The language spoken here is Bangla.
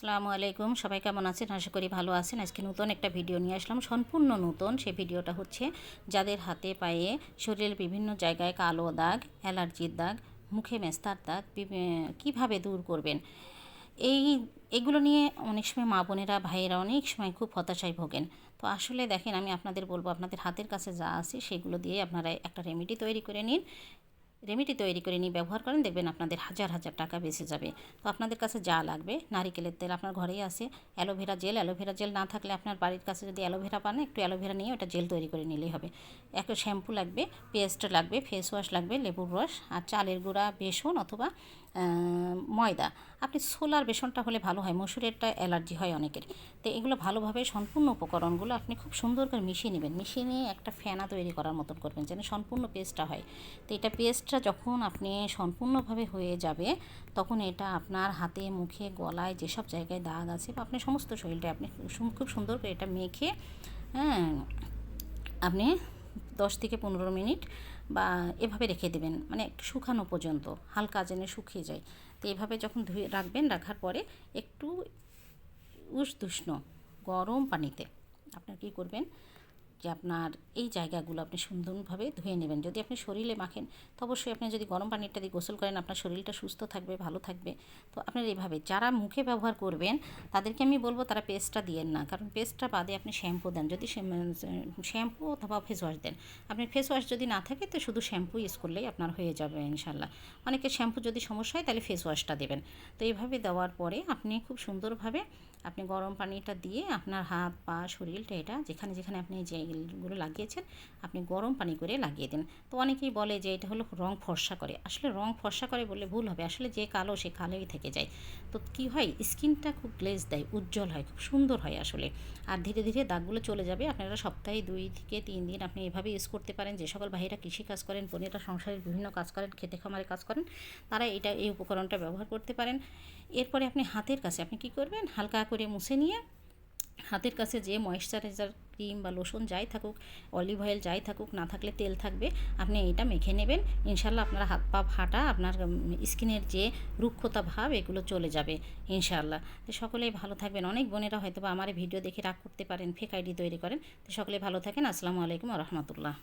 আসসালামু আলাইকুম। সবাই কেমন আছেন? আশা করি ভালো আছেন। আজকে নতুন একটা ভিডিও নিয়ে আসলাম। সম্পূর্ণ নতুন। সেই ভিডিওটা হচ্ছে যাদের হাতে পায়ে শরীরের বিভিন্ন জায়গায় কালো দাগ, অ্যালার্জির দাগ, মুখে মেস্তার দাগ কীভাবে দূর করবেন? এই, এগুলো নিয়ে অনেক সময় মা বোনেরা, ভাইয়েরা অনেক সময় খুব হতাশায় ভোগেন। তো আসলে দেখেন, আমি আপনাদের বলব, আপনাদের হাতের কাছে যা আছে সেগুলো দিয়ে আপনারা একটা রেমেডি তৈরি করে নিন। রেমেডি তৈরি করে নিয়ে ব্যবহার করেন, দেখবেন আপনাদের হাজার হাজার টাকা বেঁচে যাবে। তো আপনাদের কাছে যা লাগবে, নারিকেলের তেল আপনার ঘরেই আছে। অ্যালোভেরা জেল অ্যালোভেরা জেল না থাকলে আপনার বাড়ির কাছে যদি অ্যালোভেরা পান, একটু অ্যালোভেরা নিয়ে ওটা জেল তৈরি করে নিলেই হবে। একটা শ্যাম্পু লাগবে, পেস্ট লাগবে, ফেস ওয়াশ লাগবে, লেবুর রস, আর চালের গুঁড়া, বেসন অথবা ময়দা। আপনি সোলার বেসনটা হলে ভালো হয়, মসুরেরটা অ্যালার্জি হয় অনেকের। তো এগুলো ভালোভাবে সম্পূর্ণ উপকরণগুলো আপনি খুব সুন্দর করে মিশিয়ে নেবেন। মিশিয়ে নিয়ে একটা ফেনা তৈরি করার মতন করবেন যেন সম্পূর্ণ পেস্টটা হয়। তো এটা পেস্টটা যখন আপনি সম্পূর্ণভাবে হয়ে যাবে, তখন এটা আপনার হাতে, মুখে, গলায় যেসব জায়গায় দাগ আছে বা আপনি সমস্ত শরীরটা আপনি খুব সুন্দর করে এটা মেখে হ্যাঁ আপনি দশ থেকে পনেরো মিনিট বা এভাবে রেখে দেবেন। মানে একটু শুকানো পর্যন্ত, হালকা যেন শুকিয়ে যায়। তো এভাবে যখন ধুয়ে রাখবেন রাখার পরে একটু উষ্ণ গরম পানিতে আপনার কী করবেন? যে আপনার এই জায়গাগুলো আপনি সুন্দরভাবে ধুয়ে নেবেন। যদি আপনি শরীরে মাখেন, তো অবশ্যই আপনি যদি গরম পানিটা দিয়ে গোসল করেন, আপনার শরীরটা সুস্থ থাকবে, ভালো থাকবে। তো আপনার এইভাবে যারা মুখে ব্যবহার করবেন, তাদেরকে আমি বলব তারা পেস্টটা দিয়েন না। কারণ পেস্টটা বাদে আপনি শ্যাম্পু দেন। যদি শ্যাম্পু অথবা ফেস ওয়াশ দেন। আপনি ফেস ওয়াশ যদি না থাকে, তো শুধু শ্যাম্পু ইউজ করলেই আপনার হয়ে যাবে ইনশাল্লাহ অনেকে শ্যাম্পু যদি সমস্যা হয়, তাহলে ফেস ওয়াশটা দেবেন। তো এইভাবে দেওয়ার পরে আপনি খুব সুন্দরভাবে আপনি গরম পানিটা দিয়ে আপনার হাত, পা, শরীরটা, এটা যেখানে যেখানে আপনি যেগুলো লাগিয়েছেন, আপনি গরম পানি করে লাগিয়ে দিন। তো অনেকেই বলে যে এটা হলো রং ফর্সা করে। আসলে রং ফর্সা করে বললে ভুল হবে। আসলে যে কালো, সে কালোই থেকে যায়। তো কি হয়? স্কিনটা খুব গ্লেজ দেয়, উজ্জ্বল হয়, খুব সুন্দর হয় আসলে। আর ধীরে ধীরে দাগগুলো চলে যাবে। আপনারা সপ্তাহে দুই থেকে তিন দিন আপনি এভাবে ইউজ করতে পারেন যে সকল ভাইয়েরা কৃষি কাজ করেন, বোনেরা সংসারের বিভিন্ন কাজ করেন, খেতে খামারে কাজ করেন, তারা এটা, এই উপকরণটা ব্যবহার করতে পারেন। এরপরে আপনি হাতের কাছে, আপনি কী করবেন? হালকা করে মুছে নিয়ে হাতের কাছে যে ময়েশ্চারাইজার ক্রিম বা লোশন যাই থাকুক অলিভ অয়েল যাই থাকুক, না থাকলে তেল থাকবে, আপনি এটা মেখে নেবেন। ইনশাল্লাহ আপনার হাত পা ফাটা আপনার স্কিনের যে রুক্ষতা ভাব, এগুলো চলে যাবে ইনশাল্লাহ তো সকলেই ভালো থাকবেন। অনেক বোনেরা হয়তো বা আমার ভিডিও দেখে রাগ করতে পারেন ফেক আইডি তৈরি করেন। তো সকলে ভালো থাকেন। আসসালামু আলাইকুম রহমতুল্লাহ।